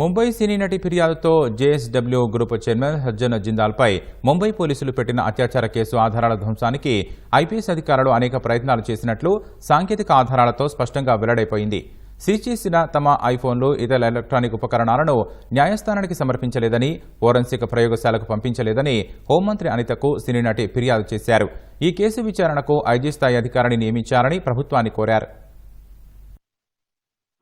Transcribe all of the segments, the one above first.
Mumbai cine నటి ఫిర్యాదుతో JSW group chairman Harjan జిందాల్పై ముంబై పోలీసులు పెట్టిన అత్యాచార కేసు ఆధారాల ధ్వంసానికి ఐపీఎస్ అధికారులు అనేక ప్రయత్నాలు చేసినట్లు సాంకేతిక ఆధారాలతో స్పష్టంగా వెల్లడైపోయింది. సీజ్ చేసిన తమ ఐఫోన్లు ఇతర ఎలక్ట్రానిక్ ఉపకరణాలను న్యాయస్థానానికి సమర్పించలేదని ఫోరెన్సిక్ ప్రయోగశాలకు పంపించలేదని హోంమంత్రి అనితకు సినీ నటి ఫిర్యాదు చేశారు. ఈ కేసు విచారణకు ఐజీ స్థాయి అధికారిని నియమించాలని ప్రభుత్వాన్ని కోరారు.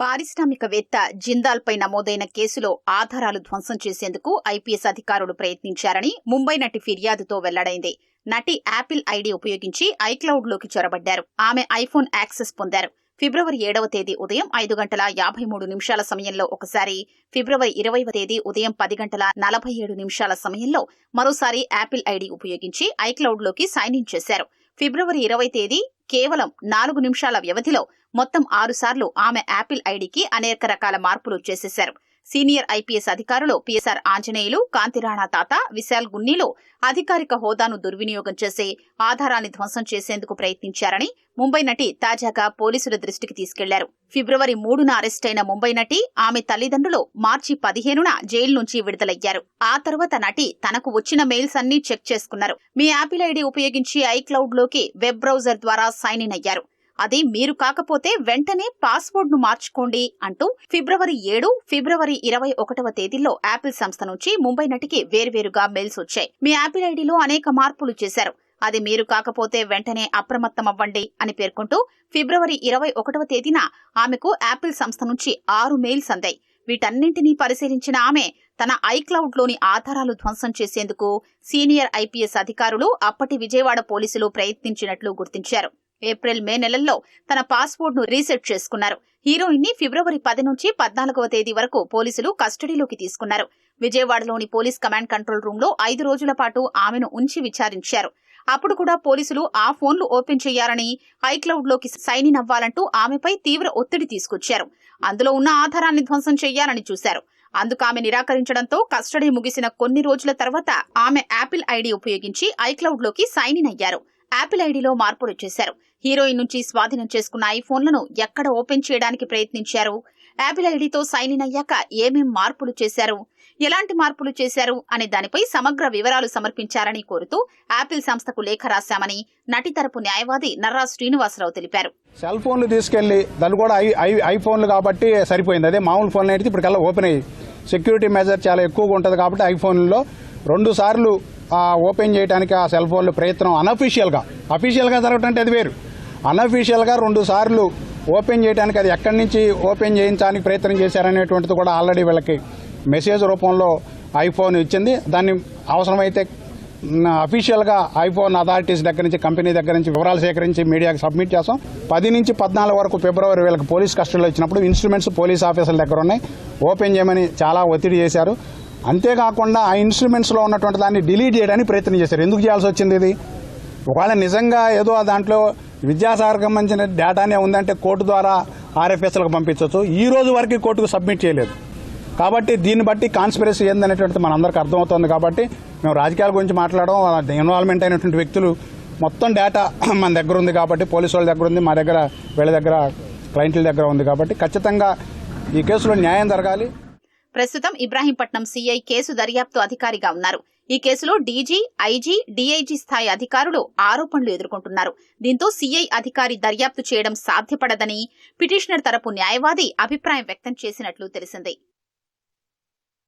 పారిశ్రామికవేత్త జిందాల్పై నమోదైన కేసులో ఆధారాలు ధ్వంసం చేసేందుకు ఐపీఎస్ అధికారులు ప్రయత్నించారని ముంబై నటి ఫిర్యాదుతో వెల్లడైంది. నటి యాపిల్ ఐడి ఉపయోగించి ఐక్లౌడ్లోకి చొరబడ్డారు. ఆమె ఐఫోన్ యాక్సెస్ పొందారు. ఫిబ్రవరి ఏడవ తేదీ ఉదయం ఐదు గంటల యాభై మూడు నిమిషాల సమయంలో ఒకసారి ఫిబ్రవరి ఇరవైవ తేదీ ఉదయం పది గంటల నలభై ఏడు నిమిషాల సమయంలో మరోసారి యాపిల్ ఐడి ఉపయోగించి ఐక్లౌడ్లోకి సైన్ ఇన్ చేశారు. ఫిబ్రవరి ఇరవై తేదీ కేవలం నాలుగు నిమిషాల వ్యవధిలో మొత్తం ఆరుసార్లు ఆమె యాపిల్ ఐడికి అనేక రకాల మార్పులు చేసేశారు. సీనియర్ ఐపీఎస్ అధికారులు పిఎస్ఆర్ ఆంజనేయులు కాంతిరాణా తాత విశాల్ గున్నీలు అధికారిక హోదాను దుర్వినియోగం చేసి ఆధారాన్ని ధ్వంసం చేసేందుకు ప్రయత్నించారని ముంబై నటి తాజాగా పోలీసుల దృష్టికి తీసుకెళ్ళారు. ఫిబ్రవరి మూడున అరెస్టైన ముంబై నటి ఆమె తల్లిదండ్రులు మార్చి పదిహేనున జైలు నుంచి విడుదలయ్యారు. ఆ తర్వాత నటి తనకు వచ్చిన మెయిల్స్ అన్ని చెక్ చేసుకున్నారు. మీ యాపిల్ ఐడి ఉపయోగించి ఐక్లౌడ్లోకి వెబ్ బ్రౌజర్ ద్వారా సైన్ ఇన్ అయ్యారు. అది మీరు కాకపోతే వెంటనే పాస్వర్డ్ను మార్చుకోండి అంటూ ఫిబ్రవరి ఏడు ఫిబ్రవరి ఇరవై ఒకటవ తేదీల్లో యాపిల్ సంస్థ నుంచి ముంబై నటికి వేర్వేరుగా మెయిల్స్ వచ్చాయి. మీ యాపిల్ ఐడిలో అనేక మార్పులు చేశారు. అది మీరు కాకపోతే వెంటనే అప్రమత్తమవ్వండి అని పేర్కొంటూ ఫిబ్రవరి ఇరవై ఒకటవ తేదీన ఆమెకు యాపిల్ సంస్థ నుంచి ఆరు మెయిల్స్ అందాయి. వీటన్నింటినీ పరిశీలించిన ఆమె తన ఐక్లౌడ్లోని ఆధారాలు ధ్వంసం చేసేందుకు సీనియర్ ఐపీఎస్ అధికారులు అప్పటి విజయవాడ పోలీసులు ప్రయత్నించినట్లు గుర్తించారు. ఏప్రిల్ మే నెలల్లో తన పాస్పోర్ట్ను రీసెట్ చేసుకున్నారు. హీరోయిన్ని ఫిబ్రవరి పది నుంచి పద్నాలుగవ తేదీ వరకు పోలీసులు కస్టడీలోకి తీసుకున్నారు. విజయవాడలోని పోలీస్ కమాండ్ కంట్రోల్ రూమ్లో ఐదు రోజుల పాటు ఆమెను ఉంచి విచారించారు. అప్పుడు కూడా పోలీసులు ఆ ఫోన్లు ఓపెన్ చేయాలని ఐక్లౌడ్లోకి సైన్ ఇన్ అవ్వాలంటూ ఆమెపై తీవ్ర ఒత్తిడి తీసుకొచ్చారు. అందులో ఉన్న ఆధారాన్ని ధ్వంసం చేయాలని చూశారు. అందుకు ఆమె నిరాకరించడంతో కస్టడీ ముగిసిన కొన్ని రోజుల తర్వాత ఆమె యాపిల్ ఐడి ఉపయోగించి ఐక్లౌడ్లోకి సైన్ ఇన్ అయ్యారు. యాపిల్ ఐడిలో మార్పులు చేశారు. హీరోయిన్ నుంచి స్వాధీనం చేసుకున్న ఐఫోన్లను ఎక్కడ ఓపెన్ చేయడానికి ప్రయత్నించారు? యాపిల్ ఐడితో సైన్ ఇన్ అయ్యాక ఏమేం మార్పులు చేశారు? ఎలాంటి మార్పులు చేశారు? అనే దానిపై సమగ్ర వివరాలు సమర్పించారని కోరుతూ యాపిల్ సంస్థకు లేఖ రాశామని నటి తరపు న్యాయవాది నర్రా శ్రీనివాసరావు తెలిపారు. సెల్ ఫోన్లు తీసుకెళ్ళి దాన్ని కూడా ఐ ఐఫోన్లు కాబట్టి సరిపోయింది. అదే మామూలు ఫోన్లు అయితే ఇప్పటికల్లా ఓపెన్ అయ్యి సెక్యూరిటీ మెజర్ చాలా ఎక్కువగా ఉంటుంది కాబట్టి ఐఫోన్లో రెండు సార్లు ఓపెన్ చేయడానికి ఆ సెల్ ఫోన్లు ప్రయత్నం అనఫీషియల్గా. అఫీషియల్గా జరగటం అంటే అది వేరు. అనఫీషియల్గా రెండు సార్లు ఓపెన్ చేయడానికి అది ఎక్కడి నుంచి ఓపెన్ చేయించడానికి ప్రయత్నం చేశారనేటువంటిది కూడా ఆల్రెడీ వీళ్ళకి మెసేజ్ రూపంలో ఐఫోన్ ఇచ్చింది. దాన్ని అవసరమైతే అఫీషియల్గా ఐఫోన్ అథారిటీస్ దగ్గర నుంచి కంపెనీ దగ్గర నుంచి వివరాలు సేకరించి మీడియాకి సబ్మిట్ చేస్తాం పది నుంచి పద్నాలుగు వరకు ఫిబ్రవరి వీళ్ళకి పోలీస్ కస్టడీలో ఇచ్చినప్పుడు ఇన్స్ట్రుమెంట్స్ పోలీస్ ఆఫీసర్ల దగ్గర ఉన్నాయి. ఓపెన్ చేయమని చాలా ఒత్తిడి చేశారు. అంతేకాకుండా ఆ ఇన్స్ట్రుమెంట్స్లో ఉన్నటువంటి దాన్ని డిలీట్ చేయడానికి ప్రయత్నం చేశారు. ఎందుకు చేయాల్సి వచ్చింది ఇది? ఒకవేళ నిజంగా ఏదో దాంట్లో విద్యాసాగర్కి సంబంధించిన డేటానే ఉందంటే కోర్టు ద్వారా ఆర్ఎఫ్ఎస్లకు పంపించవచ్చు ఈ రోజు వరకు కోర్టుకు సబ్మిట్ చేయలేదు. కాబట్టి దీన్ని బట్టి కాన్స్పిరసీ ఏందనేటువంటిది మనందరికీ అర్థమవుతుంది కాబట్టి మేము రాజకీయాల గురించి మాట్లాడడం ఇన్వాల్వ్మెంట్ అయినటువంటి వ్యక్తులు మొత్తం డేటా మన దగ్గర ఉంది కాబట్టి పోలీసు వాళ్ళ దగ్గర ఉంది మా దగ్గర వీళ్ళ దగ్గర క్లయింట్ల దగ్గర ఉంది కాబట్టి ఖచ్చితంగా ఈ కేసులో న్యాయం జరగాలి. ప్రస్తుతం ఇబ్రాహీంపట్నం సీఐ కేసు దర్యాప్తు అధికారిగా ఉన్నారు. ఈ కేసులో డీజీ ఐజీ డీఐజీ స్థాయి అధికారులు ఆరోపణలు ఎదుర్కొంటున్నారు. దీంతో సీఐ అధికారి దర్యాప్తు చేయడం సాధ్యపడదని పిటిషనర్ తరపు న్యాయవాది అభిప్రాయం వ్యక్తం చేసినట్లు తెలిసింది.